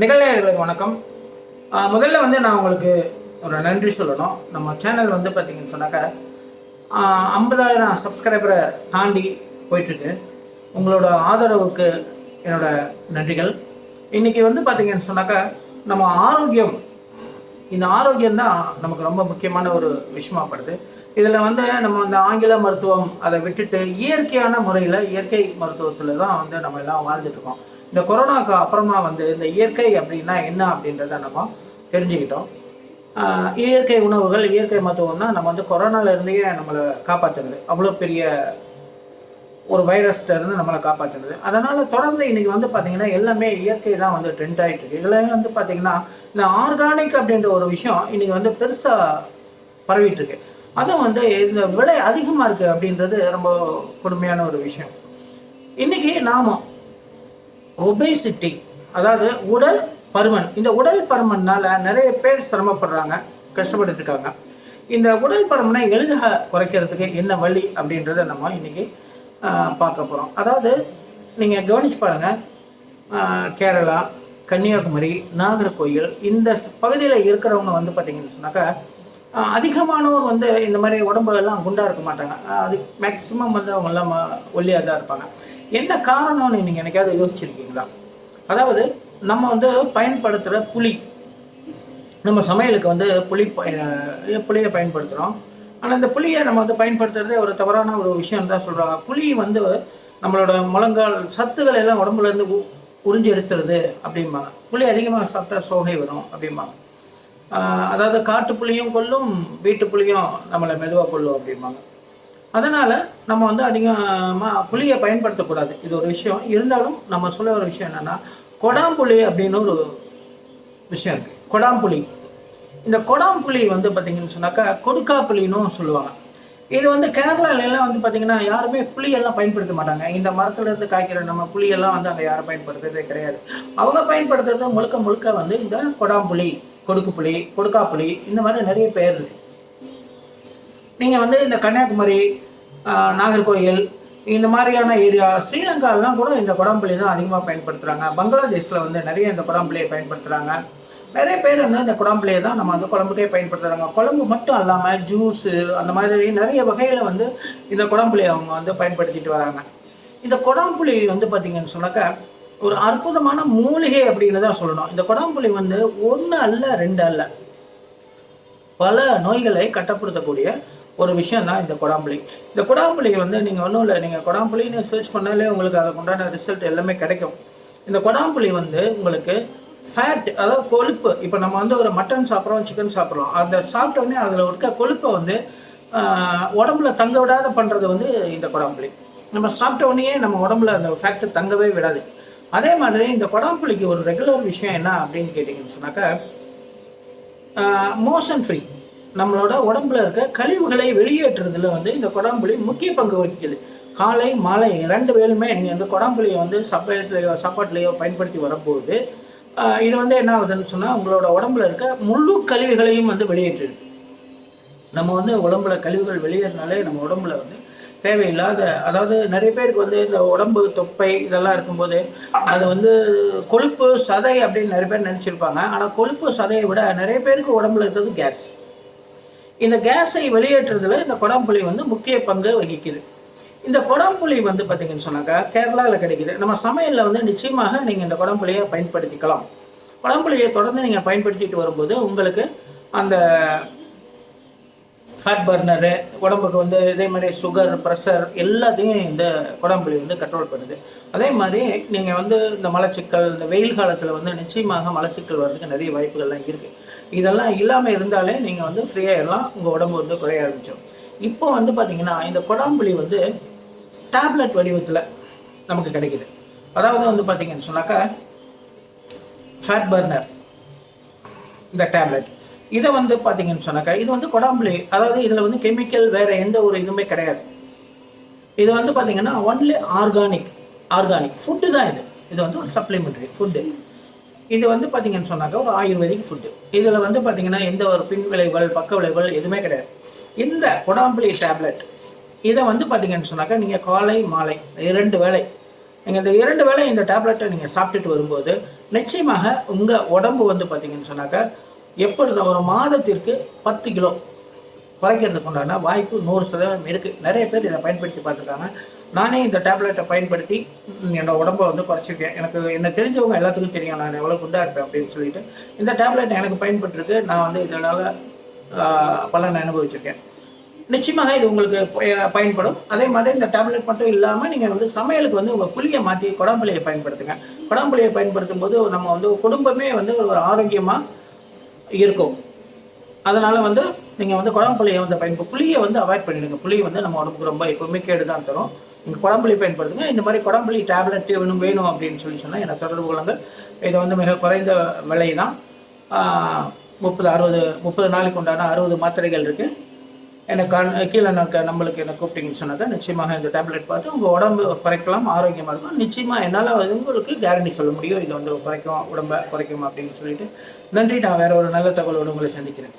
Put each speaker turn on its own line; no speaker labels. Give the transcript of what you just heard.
நிகழ்நேயர்களுக்கு வணக்கம். முதல்ல வந்து நான் உங்களுக்கு ஒரு நன்றி சொல்லணும். நம்ம சேனல் வந்து பார்த்தீங்கன்னு சொன்னாக்கா ஐம்பதாயிரம் சப்ஸ்கிரைபரை தாண்டி போயிட்டுருக்கு. உங்களோட ஆதரவுக்கு என்னோட நன்றிகள். இன்றைக்கி வந்து பார்த்தீங்கன்னு சொன்னாக்கா நம்ம ஆரோக்கியம் இந்த ஆரோக்கியம் தான் நமக்கு ரொம்ப முக்கியமான ஒரு விஷயமாப்படுது இதில் வந்து நம்ம இந்த ஆங்கில மருத்துவம் அதை விட்டுட்டு இயற்கையான முறையில் இயற்கை மருத்துவத்தில் தான் வந்து நம்ம எல்லாம் வாழ்ந்துட்டு இருக்கோம். இந்த கொரோனாக்கு அப்புறமா வந்து இந்த இயற்கை அப்படின்னா என்ன அப்படின்றத நம்ம தெரிஞ்சுக்கிட்டோம். இயற்கை உணவுகள் இயற்கை மருத்துவம் தான் நம்ம வந்து கொரோனாலேருந்தே நம்மளை காப்பாற்றுறது அவ்வளோ பெரிய ஒரு வைரஸ்ல இருந்து நம்மளை காப்பாற்றுறது அதனால் தொடர்ந்து இன்னைக்கு வந்து பார்த்திங்கன்னா எல்லாமே இயற்கை தான் வந்து ட்ரெண்ட் ஆகிட்டு இருக்கு இதில் வந்து பார்த்தீங்கன்னா இந்த ஆர்கானிக் அப்படின்ற ஒரு விஷயம் இன்னைக்கு வந்து பெருசாக பரவிட்டுருக்கு. அதுவும் வந்து இந்த விலை அதிகமாக இருக்குது அப்படின்றது ரொம்ப கொடுமையான ஒரு விஷயம். இன்னைக்கு நாம ஒபேசிட்டி அதாவது உடல் பருமன். இந்த உடல் பருமன்னால நிறைய பேர் சிரமப்படுறாங்க கஷ்டப்பட்டு இருக்காங்க. இந்த உடல் பருமனை எளிதாக குறைக்கிறதுக்கு என்ன வழி அப்படின்றத நம்ம இன்னைக்கு பார்க்க போகிறோம் அதாவது நீங்கள் கவனிச்சு பாருங்கள் கேரளா கன்னியாகுமரி நாகர்கோயில் இந்த பகுதியில் இருக்கிறவங்க வந்து பார்த்தீங்கன்னு சொன்னாக்கா அதிகமானவர் வந்து இந்த மாதிரி உடம்பு எல்லாம் குண்டாக இருக்க மாட்டாங்க. அது மேக்சிமம் வந்து அவங்க எல்லாம் ஒல்லியாக தான் இருப்பாங்க. என்ன காரணம்னு நீங்கள் என்னைக்காவது யோசிச்சிருக்கீங்களா? அதாவது நம்ம வந்து பயன்படுத்துகிற புளி நம்ம சமையலுக்கு வந்து புளி புளியை பயன்படுத்துகிறோம் ஆனால் இந்த புளியை நம்ம வந்து பயன்படுத்துறதே ஒரு தவறான ஒரு விஷயம் தான் சொல்கிறாங்க புளி வந்து நம்மளோட முழங்கால் சத்துக்களை எல்லாம் உடம்புலேருந்து உ- உறிஞ்சி எடுத்துறது அப்படிம்பாங்க. புளி அதிகமாக சாப்பிட்டா சோகை வரும் அப்படிம்பாங்க. அதாவது காட்டு புளியும் கொல்லும் வீட்டு புளியும் நம்மளை மெதுவாக கொல்லும் அப்படிம்பாங்க. அதனால் நம்ம வந்து அதிகமாக புளியை பயன்படுத்தக்கூடாது. இது ஒரு விஷயம். இருந்தாலும் நம்ம சொல்ல ஒரு விஷயம் என்னென்னா கொடாம்புளி அப்படின்னு ஒரு விஷயம் இருக்குது கொடாம்புளி இந்த கொடாம்புளி வந்து பார்த்திங்கன்னு சொன்னாக்கா கொடுக்காப்புளின்னு சொல்லுவாங்க. இது வந்து கேரளாலெல்லாம் வந்து பார்த்தீங்கன்னா யாருமே புளியெல்லாம் பயன்படுத்த மாட்டாங்க. இந்த மரத்துலேருந்து காய்க்கிற நம்ம புளியெல்லாம் வந்து அங்கே யாரும் பயன்படுத்துறதே கிடையாது. அவங்க பயன்படுத்துறது முழுக்க முழுக்க வந்து இந்த கொடாம்புளி கொடுக்குப்புளி கொடுக்காப்புளி இந்த மாதிரி நிறைய பேர் இருக்குது நீங்கள் வந்து இந்த கன்னியாகுமரி நாகர்கோயில் இந்த மாதிரியான ஏரியா ஸ்ரீலங்காலாம் கூட இந்த குடம்புலி தான் அதிகமாக பயன்படுத்துகிறாங்க பங்களாதேஷில் வந்து நிறைய இந்த குடம்புலியை பயன்படுத்துகிறாங்க நிறைய பேர் வந்து இந்த குடம்புளியை தான் நம்ம வந்து குழம்புக்கே பயன்படுத்துகிறாங்க குழம்பு மட்டும் இல்லாமல் ஜூஸு அந்த மாதிரி நிறைய வகையில் வந்து இந்த குடம்புளியை அவங்க வந்து பயன்படுத்திட்டு வராங்க. இந்த குடம்புலி வந்து பார்த்திங்கன்னு சொன்னாக்க ஒரு அற்புதமான மூலிகை அப்படின்னு தான் சொல்லணும். இந்த குடம்புலி வந்து ஒன்று அல்ல ரெண்டு அல்ல. பல நோய்களை கட்டுப்படுத்தக்கூடிய ஒரு விஷயம் தான் இந்த கொடாம்புளி இந்த கொடாம்புளி வந்து நீங்கள் ஒன்றும் இல்லை நீங்கள் கொடாம்புளின்னு சர்ச் பண்ணாலே உங்களுக்கு அதுக்கு உண்டான ரிசல்ட் எல்லாமே கிடைக்கும். இந்த கொடாம்புளி வந்து உங்களுக்கு ஃபேட் அதாவது கொழுப்பு. இப்போ நம்ம வந்து ஒரு மட்டன் சாப்பிட்றோம் சிக்கன் சாப்பிட்றோம். அந்த சாப்பிட்டோன்னே அதில் இருக்க கொழுப்பை வந்து உடம்புல தங்க விடாத பண்ணுறது வந்து இந்த கொடாம்புளி நம்ம சாப்பிட்ட உடனே நம்ம உடம்புல அந்த ஃபேக்ட் தங்கவே விடாது. அதே மாதிரி இந்த கொடாம்புளிக்கு ஒரு ரெகுலர் விஷயம் என்ன அப்படின்னு கேட்டிங்கன்னு சொன்னாக்கா மோஷன் ஃப்ரீ நம்மளோட உடம்புல இருக்க கழிவுகளை வெளியேற்றுறதுல வந்து இந்த கொடாம்புளி முக்கிய பங்கு வகிக்குது. காலை மாலை ரெண்டு வேலுமே நீங்கள் வந்து கொடாம்புளியை வந்து சப்பாத்துலையோ சாப்பாட்டுலையோ பயன்படுத்தி வரும்போது இது வந்து என்ன ஆகுதுன்னு சொன்னால் உங்களோட உடம்புல இருக்க முழு கழிவுகளையும் வந்து வெளியேற்றுது நம்ம வந்து உடம்புல கழிவுகள் வெளியேறினாலே நம்ம உடம்புல வந்து தேவையில்லாத அதாவது நிறைய பேருக்கு வந்து இந்த உடம்பு தொப்பை இதெல்லாம் இருக்கும்போது அது வந்து கொழுப்பு சதை அப்படின்னு நிறைய பேர் நினச்சிருப்பாங்க. ஆனால் கொழுப்பு சதையை விட நிறைய பேருக்கு உடம்புல இருக்கிறது கேஸ். இந்த கேஸை வெளியேற்றுறதுல இந்த குடம்புளி வந்து முக்கிய பங்கு வகிக்குது. இந்த குடம்புளி வந்து பார்த்தீங்கன்னு சொன்னாக்கா கேரளாவில் கிடைக்குது. நம்ம சமையலில் வந்து நிச்சயமாக நீங்கள் இந்த குடம்புளியை பயன்படுத்திக்கலாம். குடம்புளியை தொடர்ந்து நீங்கள் பயன்படுத்திட்டு வரும்போது உங்களுக்கு அந்த ஃபேட் பர்னரு உடம்புக்கு வந்து இதே மாதிரி சுகர் ப்ரெஷர் எல்லாத்தையும் இந்த குடம்புளி வந்து கண்ட்ரோல் பண்ணுது. அதே மாதிரி நீங்கள் வந்து இந்த மலச்சிக்கல் இந்த வெயில் காலத்தில் வந்து நிச்சயமாக மலச்சிக்கல் வர்றதுக்கு நிறைய வாய்ப்புகள்லாம் இருக்குது இதெல்லாம் இல்லாமல் இருந்தாலே நீங்கள் வந்து ஃப்ரீயாக எல்லாம் உங்கள் உடம்பு வந்து குறைய ஆரம்பிச்சிடும். இப்போ வந்து பார்த்தீங்கன்னா இந்த கொடாம்புளி வந்து டேப்லெட் வடிவத்தில் நமக்கு கிடைக்குது. அதாவது வந்து பார்த்தீங்கன்னு சொன்னாக்கா ஃபேட் பர்னர் இந்த டேப்லெட் இதை வந்து பார்த்தீங்கன்னு சொன்னாக்கா இது வந்து கொடாம்புளி அதாவது இதில் வந்து கெமிக்கல் வேறு எந்த ஒரு இதுவுமே கிடையாது. இது வந்து பார்த்தீங்கன்னா ஒன்லி ஆர்கானிக் ஆர்கானிக் ஃபுட்டு தான் இது. இது வந்து ஒரு சப்ளிமெண்ட்ரி ஃபுட்டு இது வந்து பார்த்தீங்கன்னு சொன்னாக்கா ஒரு ஆயுர்வேதிக் ஃபுட்டு இதில் வந்து பார்த்தீங்கன்னா எந்த ஒரு பின் விளைவுகள் பக்க விளைவுகள் எதுவுமே கிடையாது. இந்த கொடாம்புளி டேப்லெட் இதை வந்து பார்த்தீங்கன்னு சொன்னாக்கா நீங்கள் காலை மாலை இரண்டு வேளை நீங்கள் இந்த இரண்டு வேளை இந்த டேப்லெட்டை நீங்கள் சாப்பிட்டுட்டு வரும்போது நிச்சயமாக உங்கள் உடம்பு வந்து பார்த்தீங்கன்னு சொன்னாக்கா எப்படி ஒரு மாதத்திற்கு பத்து கிலோ குறைக்கிறதுக்கு உண்டான வாய்ப்பு நூறு சதவீதம் இருக்குது நிறைய பேர் இதை பயன்படுத்தி பார்த்துருக்காங்க. நானே இந்த டேப்லெட்டை பயன்படுத்தி என்னோட உடம்பை வந்து குறைச்சிருக்கேன். எனக்கு என்ன தெரிஞ்சவங்க எல்லாத்துக்கும் தெரியும். நான் எவ்வளோ குண்டாக இருப்பேன் அப்படின்னு சொல்லிட்டு இந்த டேப்லெட் எனக்கு பயன்பட்டுருக்கு. நான் வந்து இதனால் பலன் அனுபவிச்சிருக்கேன். நிச்சயமாக இது உங்களுக்கு பய- பயன்படும். அதே மாதிரி இந்த டேப்லெட் மட்டும் இல்லாமல் நீங்கள் வந்து சமையலுக்கு வந்து உங்கள் புளியை மாற்றி குடம்புளியை பயன்படுத்துங்க. குடம்புளியை பயன்படுத்தும் போது நம்ம வந்து குடும்பமே வந்து ஒரு ஆரோக்கியமாக இருக்கும். அதனால் வந்து நீங்கள் வந்து குழம்புலையை வந்து பயன்படு புளியை வந்து அவாய்ட் பண்ணிடுங்க. புளி வந்து நம்ம உடம்புக்கு ரொம்ப எப்பவுமே கேடு தான் தரும். நீங்கள் குழம்புலி பயன்படுத்துங்க. இந்த மாதிரி குழம்புலி டேப்லெட் வேணும் வேணும் அப்படின்னு சொல்லி சொன்னால் எனக்கு தொடர்பு கொள்ளுங்கள் இது வந்து மிக குறைந்த விலை தான் முப்பது அறுபது முப்பது நாளைக்கு உண்டான அறுபது மாத்திரைகள் இருக்குது எனக்கு கீழே இருக்க நம்மளுக்கு என்ன கூப்பிட்டீங்கன்னு சொன்னாக்கா நிச்சயமாக இந்த டேப்லெட் பார்த்து உங்கள் உடம்பு குறைக்கலாம் ஆரோக்கியமாக இருக்கும். நிச்சயமாக என்னால் உங்களுக்கு கேரண்டி சொல்ல முடியும். இது வந்து குறைக்கும் உடம்பை குறைக்கும் அப்படின்னு சொல்லிட்டு. நன்றி. நான் வேறு ஒரு நல்ல தகவலோடு உங்களை சந்திக்கிறேன்.